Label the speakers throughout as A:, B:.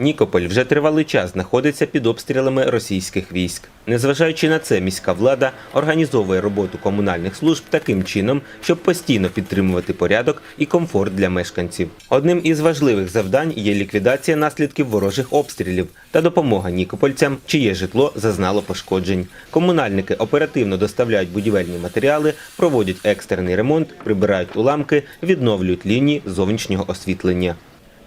A: Нікополь вже тривалий час знаходиться під обстрілами російських військ. Незважаючи на це, міська влада організовує роботу комунальних служб таким чином, щоб постійно підтримувати порядок і комфорт для мешканців. Одним із важливих завдань є ліквідація наслідків ворожих обстрілів та допомога нікопольцям, чиє житло зазнало пошкоджень. Комунальники оперативно доставляють будівельні матеріали, проводять екстрений ремонт, прибирають уламки, відновлюють лінії зовнішнього освітлення.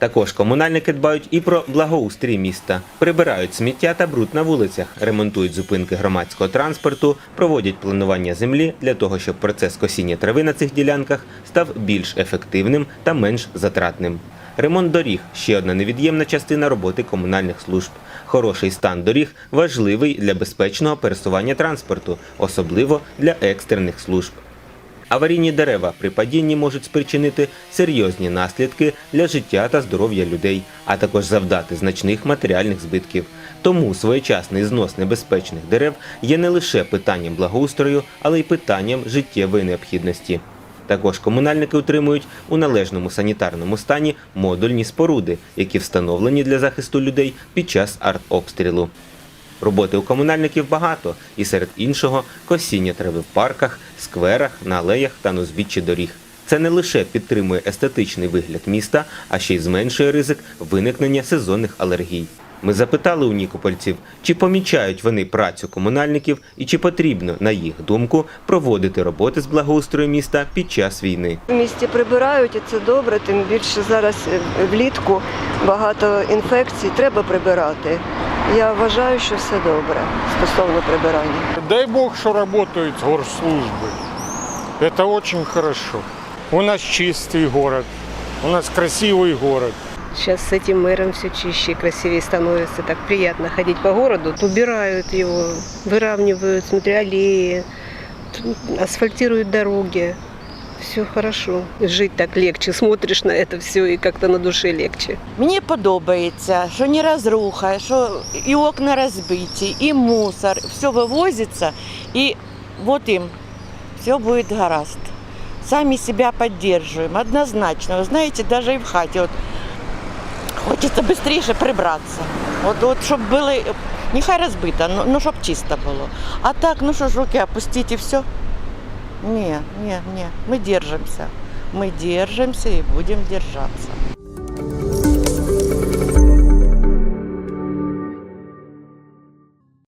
A: Також комунальники дбають і про благоустрій міста, прибирають сміття та бруд на вулицях, ремонтують зупинки громадського транспорту, проводять планування землі для того, щоб процес косіння трави на цих ділянках став більш ефективним та менш затратним. Ремонт доріг ще одна невід'ємна частина роботи комунальних служб. Хороший стан доріг важливий для безпечного пересування транспорту, особливо для екстрених служб. Аварійні дерева при падінні можуть спричинити серйозні наслідки для життя та здоров'я людей, а також завдати значних матеріальних збитків. Тому своєчасний знос небезпечних дерев є не лише питанням благоустрою, але й питанням життєвої необхідності. Також комунальники утримують у належному санітарному стані модульні споруди, які встановлені для захисту людей під час артобстрілу. Роботи у комунальників багато, і серед іншого косіння трави в парках, скверах, на алеях та на узбіччі доріг. Це не лише підтримує естетичний вигляд міста, а ще й зменшує ризик виникнення сезонних алергій. Ми запитали у нікопольців, чи помічають вони працю комунальників і чи потрібно, на їх думку, проводити роботи з благоустрою міста під час війни.
B: В місті прибирають, і це добре, тим більше зараз е, влітку багато інфекцій, треба прибирати. Я вважаю, що все добре стосовно прибирання.
C: Дай бог, что работают горслужбы. Это очень хорошо. У нас чистый город, у нас красивый город.
D: Сейчас с этим мэром все чище и красивее становится. Так приятно ходить по городу. Убирают его, выравнивают, смотря аллеи, т- асфальтируют дороги. Все хорошо. Жить так легче. Смотришь на это все и как-то на душе легче.
E: Мені подобається, що не розруха, що і окна розбиті, і мусор, все вивозиться, і от їм все буде гаразд. Самі себе підтримуємо, однозначно. Ви знаєте, навіть і в хаті. От, хочеться швидше прибратися. От, от щоб були, нехай розбито, ну, ну щоб чисто було. А так, ну що ж, руки опустити і все. Ні, не, не. ми держимся. Мы держимся і будемо держатися.